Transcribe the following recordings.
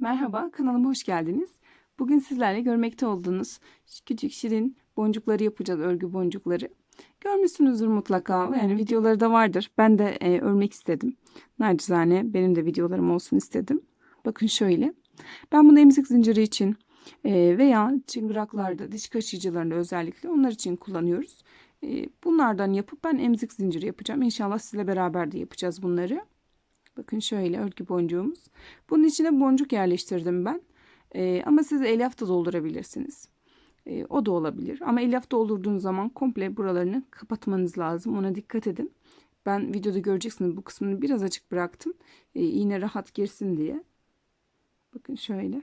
Merhaba, kanalıma hoş geldiniz. Bugün sizlerle görmekte olduğunuz küçük şirin boncukları yapacağız, örgü boncukları. Görmüşsünüzdür mutlaka, yani videoları da vardır. Ben de e, örmek istedim. Nacizane benim de videolarım olsun istedim. Bakın şöyle. Ben bunu emzik zinciri için e, veya çıngıraklarda, diş kaşıyıcılarında özellikle onlar için kullanıyoruz. E, bunlardan yapıp ben emzik zinciri yapacağım. İnşallah sizle beraber de yapacağız bunları. Bakın şöyle örgü boncuğumuz. Bunun içine boncuk yerleştirdim ben. Ee, ama siz elyaf da doldurabilirsiniz. Ee, o da olabilir. Ama elyaf doldurduğunuz zaman komple buralarını kapatmanız lazım. Ona dikkat edin. Ben videoda göreceksiniz bu kısmını biraz açık bıraktım. Ee, iğne rahat girsin diye. Bakın şöyle.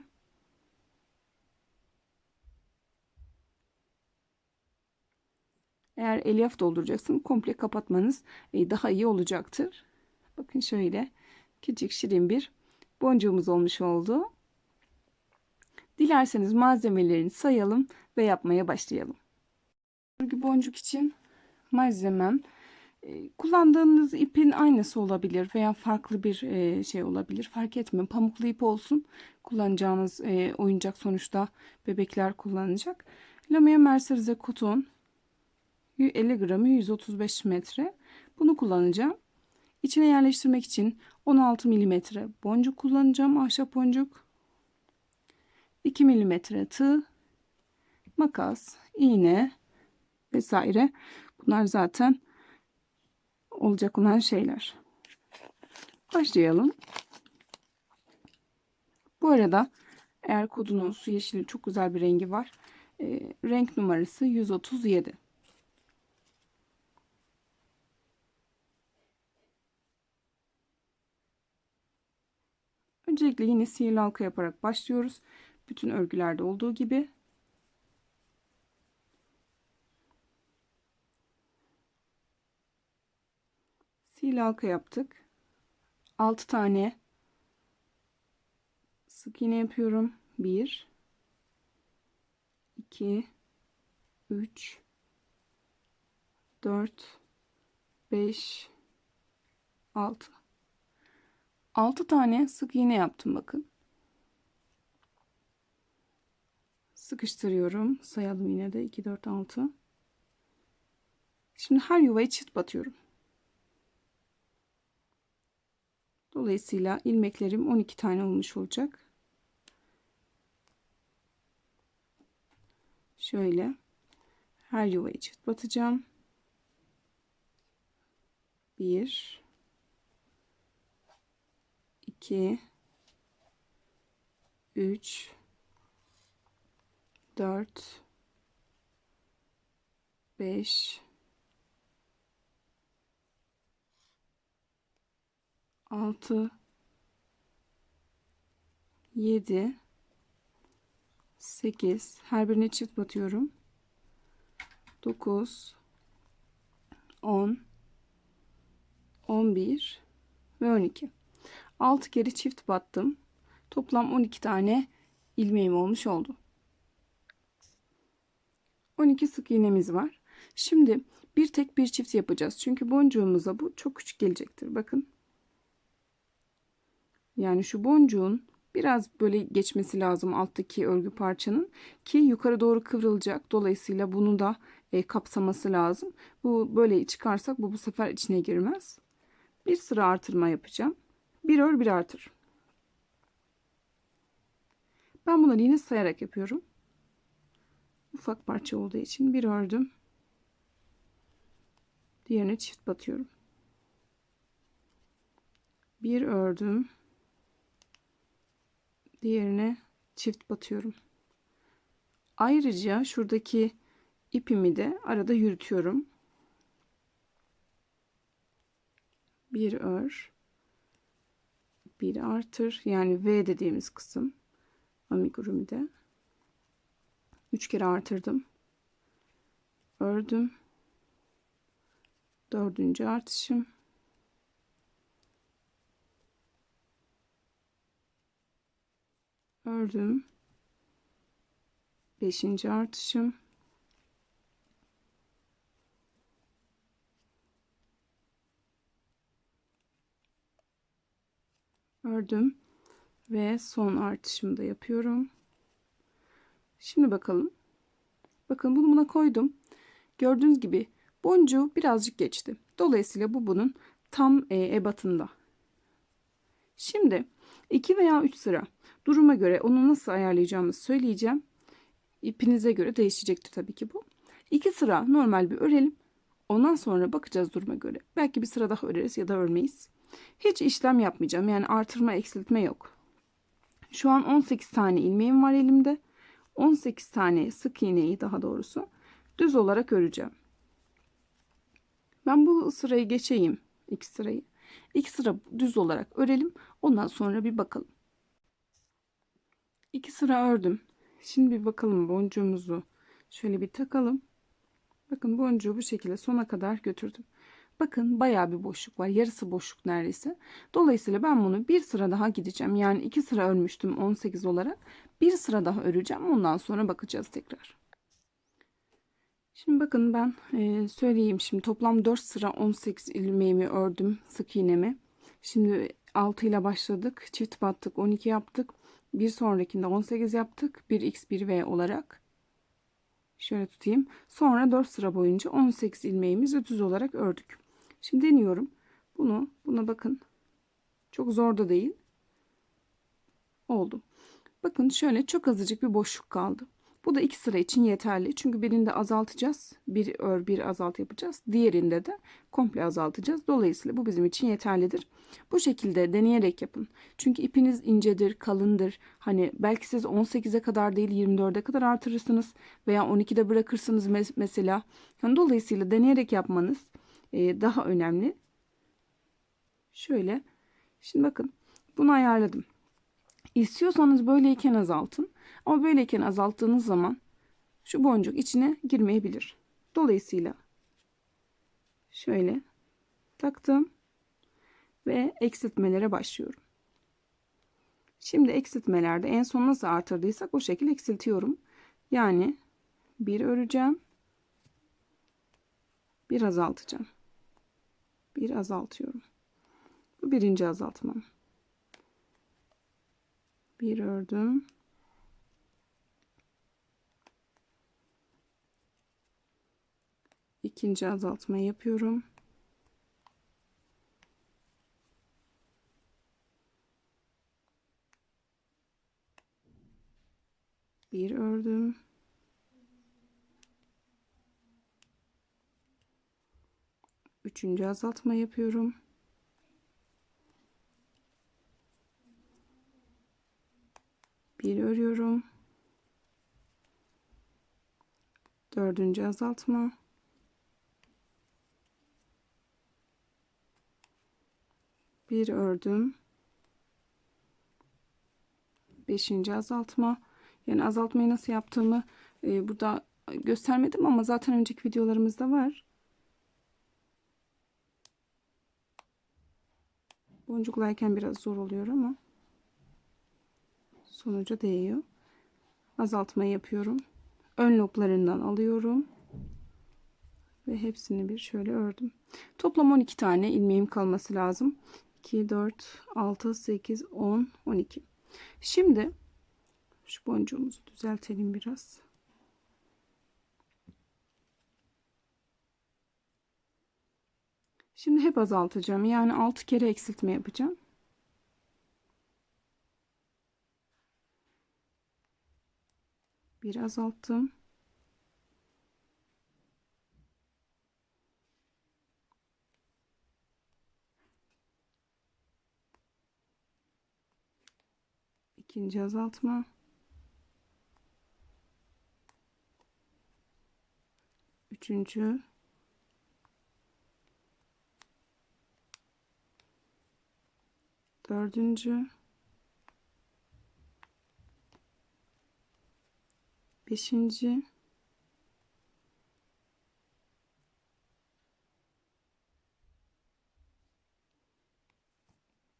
Eğer elyaf dolduracaksın komple kapatmanız e, daha iyi olacaktır. Bakın şöyle küçük şirin bir boncuğumuz olmuş oldu. Dilerseniz malzemelerini sayalım ve yapmaya başlayalım. Örgü boncuk için malzemem e, kullandığınız ipin aynısı olabilir veya farklı bir e, şey olabilir. Fark etmiyor. Pamuklu ip olsun. Kullanacağınız e, oyuncak sonuçta bebekler kullanacak. Lamia Mercerise Koton 50 gramı 135 metre. Bunu kullanacağım. İçine yerleştirmek için 16 mm boncuk kullanacağım. Ahşap boncuk. 2 mm tığ, makas, iğne vesaire. Bunlar zaten olacak olan şeyler. Başlayalım. Bu arada eğer kodunuz yeşil çok güzel bir rengi var. E, renk numarası 137. Öncelikle yine sihirli halka yaparak başlıyoruz. Bütün örgülerde olduğu gibi. Sihirli halka yaptık. 6 tane sık iğne yapıyorum. 1 2 3 4 5 6 6 tane sık iğne yaptım bakın. Sıkıştırıyorum. Sayalım yine de 2 4 6. Şimdi her yuvaya çift batıyorum. Dolayısıyla ilmeklerim 12 tane olmuş olacak. Şöyle her yuvaya çift batacağım. 1 2 3 4 5 6 7 8 her birine çift batıyorum. 9 10 11 ve 12 6 kere çift battım. Toplam 12 tane ilmeğim olmuş oldu. 12 sık iğnemiz var. Şimdi bir tek bir çift yapacağız. Çünkü boncuğumuza bu çok küçük gelecektir. Bakın. Yani şu boncuğun biraz böyle geçmesi lazım alttaki örgü parçanın ki yukarı doğru kıvrılacak. Dolayısıyla bunu da e, kapsaması lazım. Bu böyle çıkarsak bu bu sefer içine girmez. Bir sıra artırma yapacağım. Bir ör bir artır. Ben bunları yine sayarak yapıyorum. Ufak parça olduğu için bir ördüm. Diğerine çift batıyorum. Bir ördüm. Diğerine çift batıyorum. Ayrıca şuradaki ipimi de arada yürütüyorum. Bir ör bir artır. Yani V dediğimiz kısım amigurumi'de. 3 kere artırdım. Ördüm. Dördüncü artışım. Ördüm. Beşinci artışım ördüm Ve son artışımı da yapıyorum. Şimdi bakalım. Bakın bunu buna koydum. Gördüğünüz gibi boncuğu birazcık geçti. Dolayısıyla bu bunun tam e, ebatında. Şimdi 2 veya 3 sıra duruma göre onu nasıl ayarlayacağımızı söyleyeceğim. İpinize göre değişecektir tabii ki bu. 2 sıra normal bir örelim. Ondan sonra bakacağız duruma göre. Belki bir sıra daha öreriz ya da örmeyiz. Hiç işlem yapmayacağım. Yani artırma eksiltme yok. Şu an 18 tane ilmeğim var elimde. 18 tane sık iğneyi daha doğrusu düz olarak öreceğim. Ben bu sırayı geçeyim. İki sırayı. İki sıra düz olarak örelim. Ondan sonra bir bakalım. İki sıra ördüm. Şimdi bir bakalım boncuğumuzu şöyle bir takalım. Bakın boncuğu bu şekilde sona kadar götürdüm. Bakın bayağı bir boşluk var. Yarısı boşluk neredeyse. Dolayısıyla ben bunu bir sıra daha gideceğim. Yani iki sıra örmüştüm 18 olarak. Bir sıra daha öreceğim. Ondan sonra bakacağız tekrar. Şimdi bakın ben e, söyleyeyim. Şimdi toplam 4 sıra 18 ilmeğimi ördüm. Sık iğnemi. Şimdi 6 ile başladık. Çift battık 12 yaptık. Bir sonrakinde 18 yaptık. 1x1v olarak. Şöyle tutayım. Sonra 4 sıra boyunca 18 ilmeğimizi düz olarak ördük. Şimdi deniyorum. Bunu buna bakın. Çok zor da değil. Oldu. Bakın şöyle çok azıcık bir boşluk kaldı. Bu da iki sıra için yeterli. Çünkü birinde azaltacağız. Bir ör bir azalt yapacağız. Diğerinde de komple azaltacağız. Dolayısıyla bu bizim için yeterlidir. Bu şekilde deneyerek yapın. Çünkü ipiniz incedir, kalındır. Hani belki siz 18'e kadar değil 24'e kadar artırırsınız. Veya 12'de bırakırsınız mesela. Yani dolayısıyla deneyerek yapmanız daha önemli. Şöyle. Şimdi bakın. Bunu ayarladım. İstiyorsanız böyleyken azaltın. Ama böyleyken azalttığınız zaman şu boncuk içine girmeyebilir. Dolayısıyla şöyle taktım ve eksiltmelere başlıyorum. Şimdi eksiltmelerde en son nasıl artırdıysak o şekilde eksiltiyorum. Yani bir öreceğim. Bir azaltacağım. Bir azaltıyorum. Bu birinci azaltmam. Bir ördüm. ikinci azaltmayı yapıyorum. Bir ördüm. Üçüncü azaltma yapıyorum. Bir örüyorum. Dördüncü azaltma. bir ördüm. Beşinci azaltma. Yani azaltmayı nasıl yaptığımı e, burada göstermedim ama zaten önceki videolarımızda var. Boncuklarken biraz zor oluyor ama sonuca değiyor. Azaltmayı yapıyorum. Ön loblarından alıyorum. Ve hepsini bir şöyle ördüm. Toplam 12 tane ilmeğim kalması lazım. 2, 4, 6, 8, 10, 12. Şimdi şu boncuğumuzu düzeltelim biraz. Şimdi hep azaltacağım. Yani 6 kere eksiltme yapacağım. Bir azalttım. ikinci azaltma üçüncü dördüncü beşinci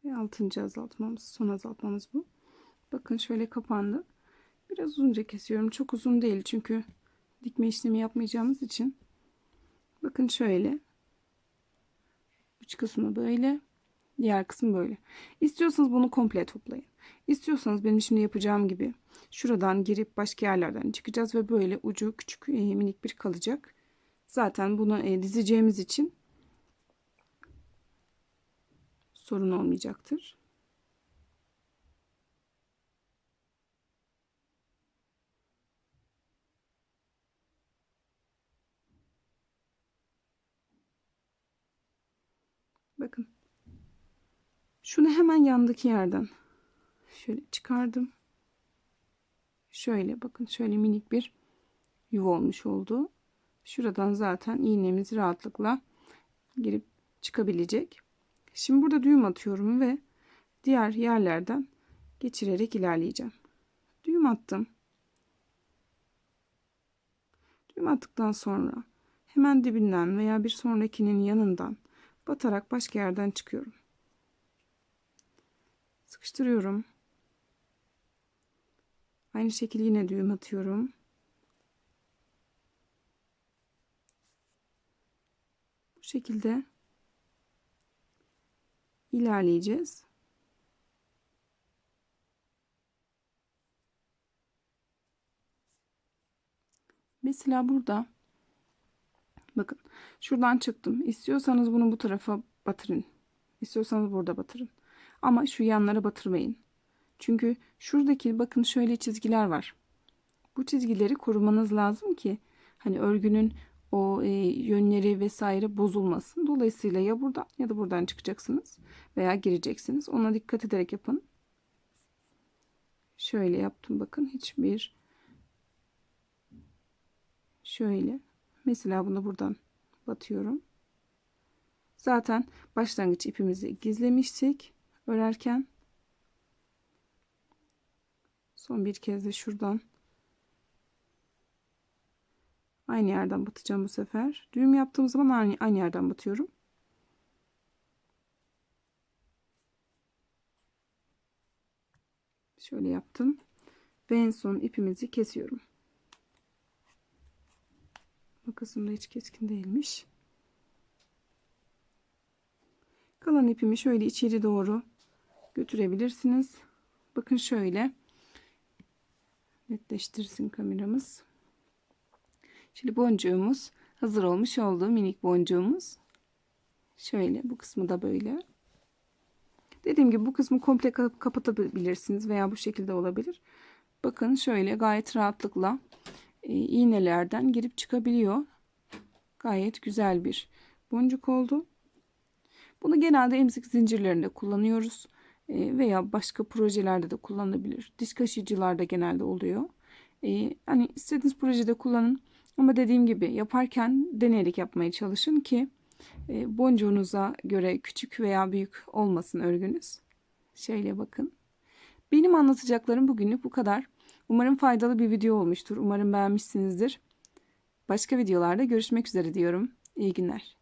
ve altıncı azaltmamız son azaltmamız bu. Bakın şöyle kapandı. Biraz uzunca kesiyorum. Çok uzun değil çünkü dikme işlemi yapmayacağımız için. Bakın şöyle. Uç kısmı böyle. Diğer kısmı böyle. İstiyorsanız bunu komple toplayın. İstiyorsanız benim şimdi yapacağım gibi şuradan girip başka yerlerden çıkacağız ve böyle ucu küçük e, minik bir kalacak. Zaten bunu e, dizeceğimiz için sorun olmayacaktır. Bakın. Şunu hemen yandaki yerden şöyle çıkardım. Şöyle bakın şöyle minik bir yuva olmuş oldu. Şuradan zaten iğnemiz rahatlıkla girip çıkabilecek. Şimdi burada düğüm atıyorum ve diğer yerlerden geçirerek ilerleyeceğim. Düğüm attım. Düğüm attıktan sonra hemen dibinden veya bir sonrakinin yanından batarak başka yerden çıkıyorum. Sıkıştırıyorum. Aynı şekilde yine düğüm atıyorum. Bu şekilde ilerleyeceğiz. Mesela burada bakın şuradan çıktım. İstiyorsanız bunu bu tarafa batırın. İstiyorsanız burada batırın. Ama şu yanlara batırmayın. Çünkü şuradaki bakın şöyle çizgiler var. Bu çizgileri korumanız lazım ki hani örgünün o e, yönleri vesaire bozulmasın. Dolayısıyla ya buradan ya da buradan çıkacaksınız veya gireceksiniz. Ona dikkat ederek yapın. Şöyle yaptım bakın hiçbir şöyle mesela bunu buradan batıyorum. Zaten başlangıç ipimizi gizlemiştik örerken. Son bir kez de şuradan aynı yerden batacağım bu sefer. Düğüm yaptığım zaman aynı, aynı yerden batıyorum. Şöyle yaptım. Ve en son ipimizi kesiyorum. Makasım da hiç keskin değilmiş. Kalan ipimi şöyle içeri doğru götürebilirsiniz. Bakın şöyle netleştirsin kameramız. Şimdi boncuğumuz hazır olmuş oldu. Minik boncuğumuz. Şöyle bu kısmı da böyle. Dediğim gibi bu kısmı komple kapatabilirsiniz veya bu şekilde olabilir. Bakın şöyle gayet rahatlıkla e, iğnelerden girip çıkabiliyor. Gayet güzel bir boncuk oldu. Bunu genelde emzik zincirlerinde kullanıyoruz veya başka projelerde de kullanılabilir. Diş kaşıyıcılarda genelde oluyor. E, hani istediğiniz projede kullanın ama dediğim gibi yaparken deneyerek yapmaya çalışın ki e, boncuğunuza göre küçük veya büyük olmasın örgünüz. Şöyle bakın. Benim anlatacaklarım bugünlük bu kadar. Umarım faydalı bir video olmuştur. Umarım beğenmişsinizdir. Başka videolarda görüşmek üzere diyorum. İyi günler.